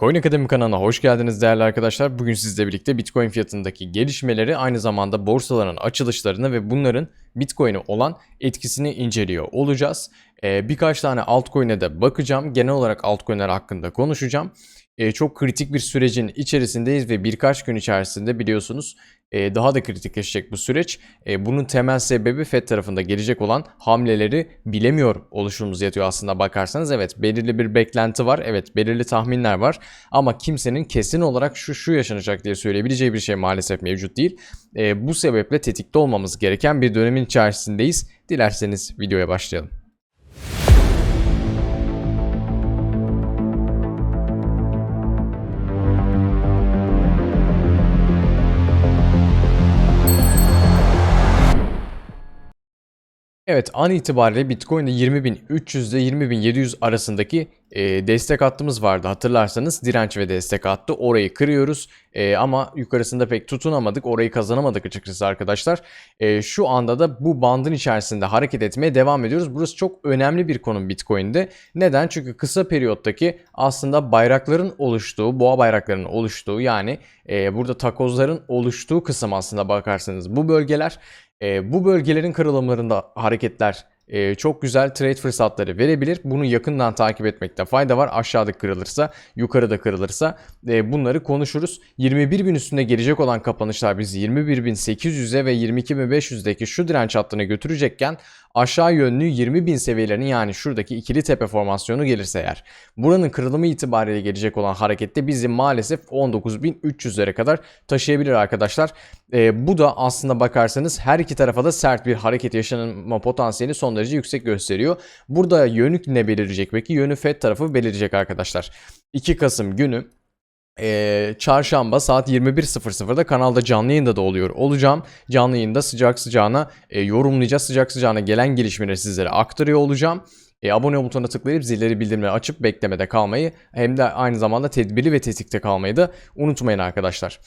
Coin Akademi kanalına hoş geldiniz değerli arkadaşlar. Bugün sizle birlikte Bitcoin fiyatındaki gelişmeleri aynı zamanda borsaların açılışlarını ve bunların Bitcoin'e olan etkisini inceliyor olacağız. Ee, birkaç tane altcoin'e de bakacağım. Genel olarak altcoin'ler hakkında konuşacağım. Ee, çok kritik bir sürecin içerisindeyiz ve birkaç gün içerisinde biliyorsunuz e, daha da kritikleşecek bu süreç. E, bunun temel sebebi FED tarafında gelecek olan hamleleri bilemiyor oluşumuz yatıyor aslında bakarsanız. Evet belirli bir beklenti var. Evet belirli tahminler var. Ama kimsenin kesin olarak şu şu yaşanacak diye söyleyebileceği bir şey maalesef mevcut değil. E, bu sebeple tetikte olmamız gereken bir dönemin içerisindeyiz. Dilerseniz videoya başlayalım. Evet an itibariyle Bitcoin'de 20.300 ile 20.700 arasındaki e, destek hattımız vardı. Hatırlarsanız direnç ve destek hattı. Orayı kırıyoruz. E, ama yukarısında pek tutunamadık. Orayı kazanamadık açıkçası arkadaşlar. E, şu anda da bu bandın içerisinde hareket etmeye devam ediyoruz. Burası çok önemli bir konum Bitcoin'de. Neden? Çünkü kısa periyottaki aslında bayrakların oluştuğu boğa bayraklarının oluştuğu yani e, burada takozların oluştuğu kısım aslında bakarsanız bu bölgeler e, bu bölgelerin kırılımlarında hareketler e, çok güzel trade fırsatları verebilir. Bunu yakından takip etmekte fayda var. Aşağıda kırılırsa, yukarıda kırılırsa e, bunları konuşuruz. 21 bin üstünde gelecek olan kapanışlar bizi 21.800'e ve 22.500'deki şu direnç hattına götürecekken aşağı yönlü 20.000 seviyelerinin yani şuradaki ikili tepe formasyonu gelirse eğer. Buranın kırılımı itibariyle gelecek olan harekette bizi maalesef 19.300'lere kadar taşıyabilir arkadaşlar. E, bu da aslında bakarsanız her iki tarafa da sert bir hareket yaşanma potansiyeli son derece yüksek gösteriyor. Burada yönü ne belirleyecek peki? Yönü FED tarafı belirleyecek arkadaşlar. 2 Kasım günü ee, çarşamba saat 21.00'da kanalda canlı yayında da oluyor olacağım. Canlı yayında sıcak sıcağına e, yorumlayacağız. Sıcak sıcağına gelen gelişmeleri sizlere aktarıyor olacağım. E, abone butonuna tıklayıp zilleri bildirimleri açıp beklemede kalmayı hem de aynı zamanda tedbirli ve tetikte kalmayı da unutmayın arkadaşlar.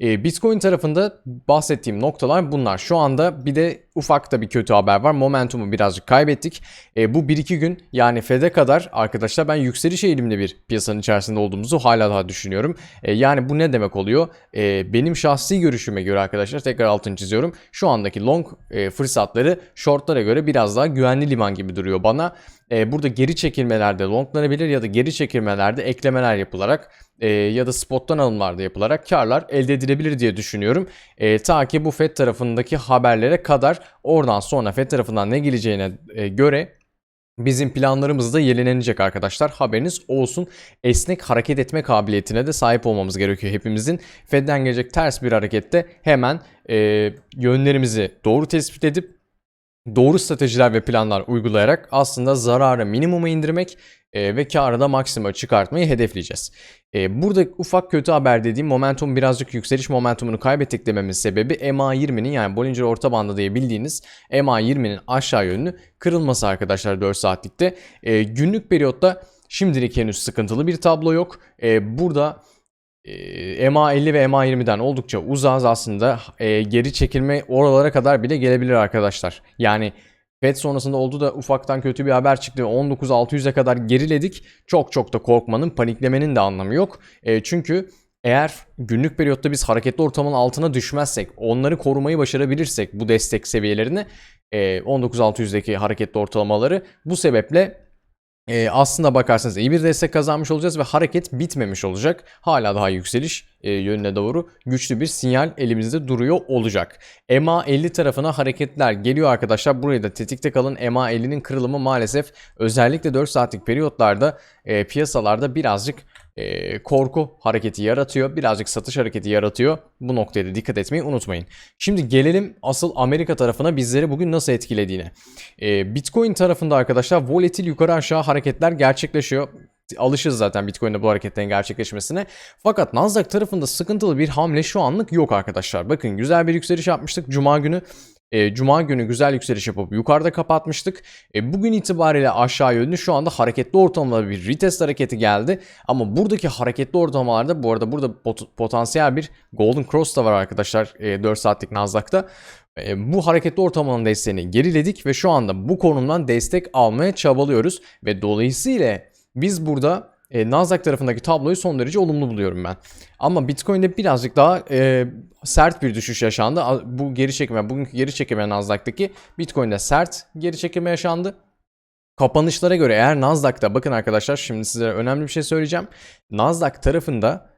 E, Bitcoin tarafında bahsettiğim noktalar bunlar. Şu anda bir de ufak da bir kötü haber var. Momentumu birazcık kaybettik. E, bu 1-2 gün yani FED'e kadar arkadaşlar ben yükseliş eğilimli bir piyasanın içerisinde olduğumuzu hala daha düşünüyorum. E, yani bu ne demek oluyor? E, benim şahsi görüşüme göre arkadaşlar tekrar altını çiziyorum. Şu andaki long e, fırsatları shortlara göre biraz daha güvenli liman gibi duruyor bana. E, burada geri çekilmelerde longlanabilir ya da geri çekilmelerde eklemeler yapılarak e, ya da spottan alımlarda yapılarak karlar elde edilebilir diye düşünüyorum. E, ta ki bu FED tarafındaki haberlere kadar oradan sonra FED tarafından ne geleceğine e, göre bizim planlarımız da yenilenecek arkadaşlar. Haberiniz olsun. Esnek hareket etme kabiliyetine de sahip olmamız gerekiyor hepimizin. Fed'den gelecek ters bir harekette hemen e, yönlerimizi doğru tespit edip doğru stratejiler ve planlar uygulayarak aslında zararı minimuma indirmek e, ve karı da maksimuma çıkartmayı hedefleyeceğiz. E, burada ufak kötü haber dediğim momentum birazcık yükseliş momentumunu kaybettik dememin sebebi MA20'nin yani Bollinger orta bandı diye bildiğiniz MA20'nin aşağı yönlü kırılması arkadaşlar 4 saatlikte. E, günlük periyotta şimdilik henüz sıkıntılı bir tablo yok. E, burada e, MA50 ve MA20'den oldukça uzağız aslında. E, geri çekilme oralara kadar bile gelebilir arkadaşlar. Yani FED sonrasında oldu da ufaktan kötü bir haber çıktı. 19.600'e kadar geriledik. Çok çok da korkmanın, paniklemenin de anlamı yok. E, çünkü eğer günlük periyotta biz hareketli ortamın altına düşmezsek, onları korumayı başarabilirsek bu destek seviyelerini, e, 19.600'deki hareketli ortalamaları bu sebeple e, aslında bakarsanız iyi bir destek kazanmış olacağız ve hareket bitmemiş olacak. Hala daha yükseliş e, yönüne doğru güçlü bir sinyal elimizde duruyor olacak. EMA 50 tarafına hareketler geliyor arkadaşlar. Burayı da tetikte kalın. EMA 50'nin kırılımı maalesef özellikle 4 saatlik periyotlarda e, piyasalarda birazcık e, korku hareketi yaratıyor. Birazcık satış hareketi yaratıyor. Bu noktaya da dikkat etmeyi unutmayın. Şimdi gelelim asıl Amerika tarafına bizleri bugün nasıl etkilediğine. E, Bitcoin tarafında arkadaşlar volatil yukarı aşağı hareketler gerçekleşiyor alışız zaten Bitcoin'de bu hareketlerin gerçekleşmesine. Fakat Nasdaq tarafında sıkıntılı bir hamle şu anlık yok arkadaşlar. Bakın güzel bir yükseliş yapmıştık Cuma günü. E, Cuma günü güzel yükseliş yapıp yukarıda kapatmıştık. E, bugün itibariyle aşağı yönlü şu anda hareketli ortamda bir retest hareketi geldi. Ama buradaki hareketli ortamlarda bu arada burada pot- potansiyel bir Golden Cross da var arkadaşlar e, 4 saatlik Nasdaq'ta. E, bu hareketli ortamının desteğini geriledik ve şu anda bu konumdan destek almaya çabalıyoruz. Ve dolayısıyla biz burada e, Nasdaq tarafındaki tabloyu son derece olumlu buluyorum ben. Ama Bitcoin'de birazcık daha e, sert bir düşüş yaşandı. Bu geri çekime, bugünkü geri çekime Nasdaq'taki Bitcoin'de sert geri çekime yaşandı. Kapanışlara göre eğer Nasdaq'ta bakın arkadaşlar şimdi size önemli bir şey söyleyeceğim. Nasdaq tarafında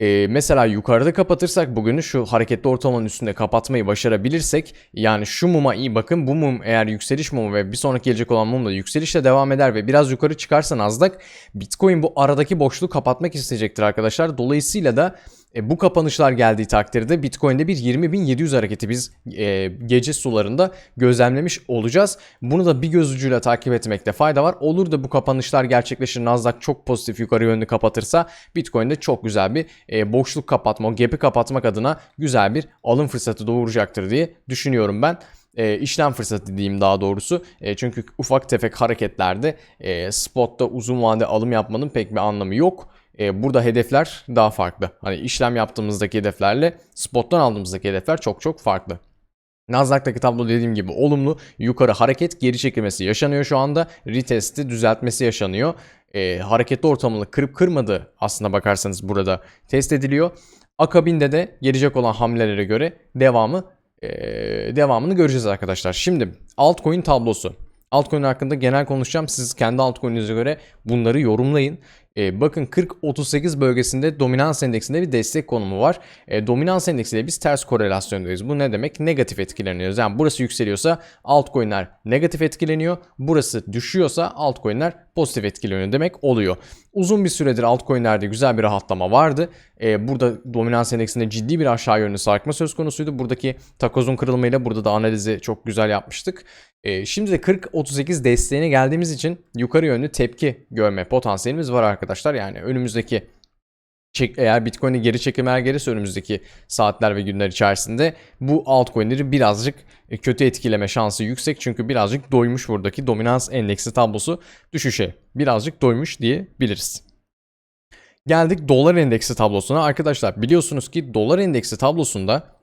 e, mesela yukarıda kapatırsak bugünü şu hareketli ortalamanın üstünde kapatmayı başarabilirsek yani şu muma iyi bakın bu mum eğer yükseliş mumu ve bir sonraki gelecek olan mum da yükselişle devam eder ve biraz yukarı çıkarsa Nasdaq Bitcoin bu aradaki boşluğu kapatmak isteyecektir arkadaşlar. Dolayısıyla da e, bu kapanışlar geldiği takdirde Bitcoin'de bir 20.700 hareketi biz e, gece sularında gözlemlemiş olacağız. Bunu da bir göz ucuyla takip etmekte fayda var. Olur da bu kapanışlar gerçekleşir Nasdaq çok pozitif yukarı yönlü kapatırsa Bitcoin'de çok güzel bir e, boşluk kapatma, o gap'i kapatmak adına güzel bir alım fırsatı doğuracaktır diye düşünüyorum ben e, işlem fırsatı diyeyim daha doğrusu. E, çünkü ufak tefek hareketlerde e, spotta uzun vade alım yapmanın pek bir anlamı yok. E, burada hedefler daha farklı. Hani işlem yaptığımızdaki hedeflerle spottan aldığımızdaki hedefler çok çok farklı. Nasdaq'taki tablo dediğim gibi olumlu yukarı hareket geri çekilmesi yaşanıyor şu anda. Retesti düzeltmesi yaşanıyor. E, hareketli ortamını kırıp kırmadı aslına bakarsanız burada test ediliyor. Akabinde de gelecek olan hamlelere göre devamı e, devamını göreceğiz arkadaşlar. Şimdi altcoin tablosu. Altcoin hakkında genel konuşacağım. Siz kendi altcoin'inize göre bunları yorumlayın. E, bakın 40-38 bölgesinde dominans endeksinde bir destek konumu var. E, dominans endeksiyle biz ters korelasyondayız. Bu ne demek? Negatif etkileniyoruz. Yani burası yükseliyorsa altcoin'ler negatif etkileniyor. Burası düşüyorsa altcoin'ler pozitif etkileniyor demek oluyor. Uzun bir süredir altcoin'lerde güzel bir rahatlama vardı. E, burada dominans endeksinde ciddi bir aşağı yönlü sarkma söz konusuydu. Buradaki takozun kırılmayla burada da analizi çok güzel yapmıştık. E, şimdi de 40-38 desteğine geldiğimiz için yukarı yönlü tepki görme potansiyelimiz var arkadaşlar. Yani önümüzdeki çek, eğer Bitcoin'i geri çekimler gelirse önümüzdeki saatler ve günler içerisinde bu altcoin'leri birazcık e, kötü etkileme şansı yüksek. Çünkü birazcık doymuş buradaki dominans endeksi tablosu düşüşe. Birazcık doymuş diyebiliriz. Geldik dolar endeksi tablosuna. Arkadaşlar biliyorsunuz ki dolar endeksi tablosunda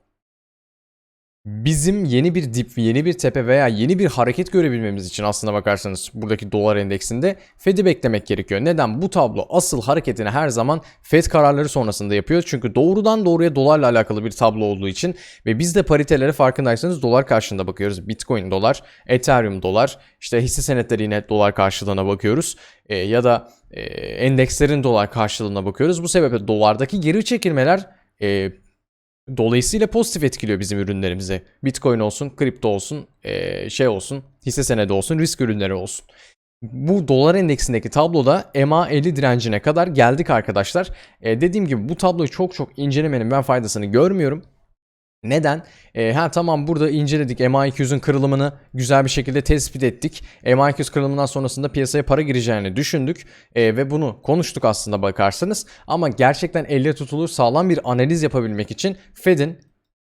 bizim yeni bir dip, yeni bir tepe veya yeni bir hareket görebilmemiz için aslına bakarsanız buradaki dolar endeksinde Fed'i beklemek gerekiyor. Neden? Bu tablo asıl hareketini her zaman Fed kararları sonrasında yapıyor. Çünkü doğrudan doğruya dolarla alakalı bir tablo olduğu için ve biz de paritelere farkındaysanız dolar karşılığında bakıyoruz. Bitcoin dolar, Ethereum dolar, işte hisse senetleri yine dolar karşılığına bakıyoruz. E, ya da e, endekslerin dolar karşılığına bakıyoruz. Bu sebeple dolardaki geri çekilmeler e, Dolayısıyla pozitif etkiliyor bizim ürünlerimize. Bitcoin olsun, kripto olsun, eee, şey olsun, hisse senedi olsun, risk ürünleri olsun. Bu dolar endeksindeki tabloda MA50 direncine kadar geldik arkadaşlar. E, dediğim gibi bu tabloyu çok çok incelemenin ben faydasını görmüyorum. Neden? E, ha tamam burada inceledik. MA200'ün kırılımını güzel bir şekilde tespit ettik. MA200 kırılımından sonrasında piyasaya para gireceğini düşündük. E, ve bunu konuştuk aslında bakarsanız. Ama gerçekten elle tutulur sağlam bir analiz yapabilmek için Fed'in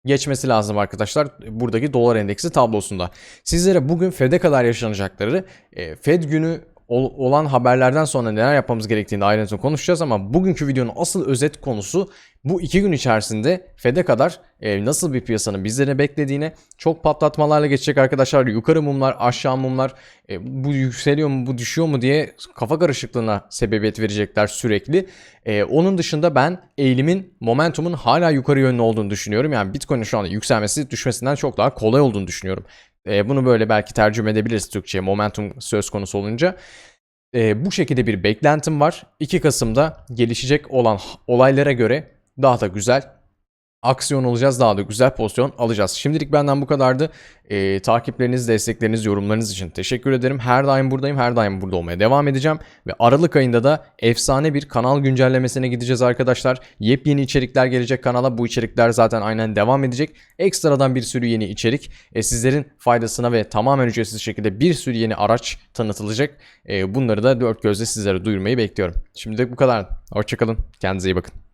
geçmesi lazım arkadaşlar buradaki dolar endeksi tablosunda. Sizlere bugün Fed'e kadar yaşanacakları, e, Fed günü ol- olan haberlerden sonra neler yapmamız gerektiğini ayrıntılı konuşacağız ama bugünkü videonun asıl özet konusu bu iki gün içerisinde Fed'e kadar e, nasıl bir piyasanın bizleri beklediğine çok patlatmalarla geçecek arkadaşlar. Yukarı mumlar, aşağı mumlar, e, bu yükseliyor mu, bu düşüyor mu diye kafa karışıklığına sebebiyet verecekler sürekli. E, onun dışında ben eğilimin, momentumun hala yukarı yönlü olduğunu düşünüyorum. Yani Bitcoin'in şu anda yükselmesi düşmesinden çok daha kolay olduğunu düşünüyorum. E, bunu böyle belki tercüme edebiliriz Türkçe'ye momentum söz konusu olunca. E, bu şekilde bir beklentim var. 2 Kasım'da gelişecek olan olaylara göre daha da güzel aksiyon olacağız. Daha da güzel pozisyon alacağız. Şimdilik benden bu kadardı. Ee, takipleriniz, destekleriniz, yorumlarınız için teşekkür ederim. Her daim buradayım. Her daim burada olmaya devam edeceğim. Ve Aralık ayında da efsane bir kanal güncellemesine gideceğiz arkadaşlar. Yepyeni içerikler gelecek kanala. Bu içerikler zaten aynen devam edecek. Ekstradan bir sürü yeni içerik. E, sizlerin faydasına ve tamamen ücretsiz şekilde bir sürü yeni araç tanıtılacak. E, bunları da dört gözle sizlere duyurmayı bekliyorum. Şimdilik bu kadar. Hoşçakalın. Kendinize iyi bakın.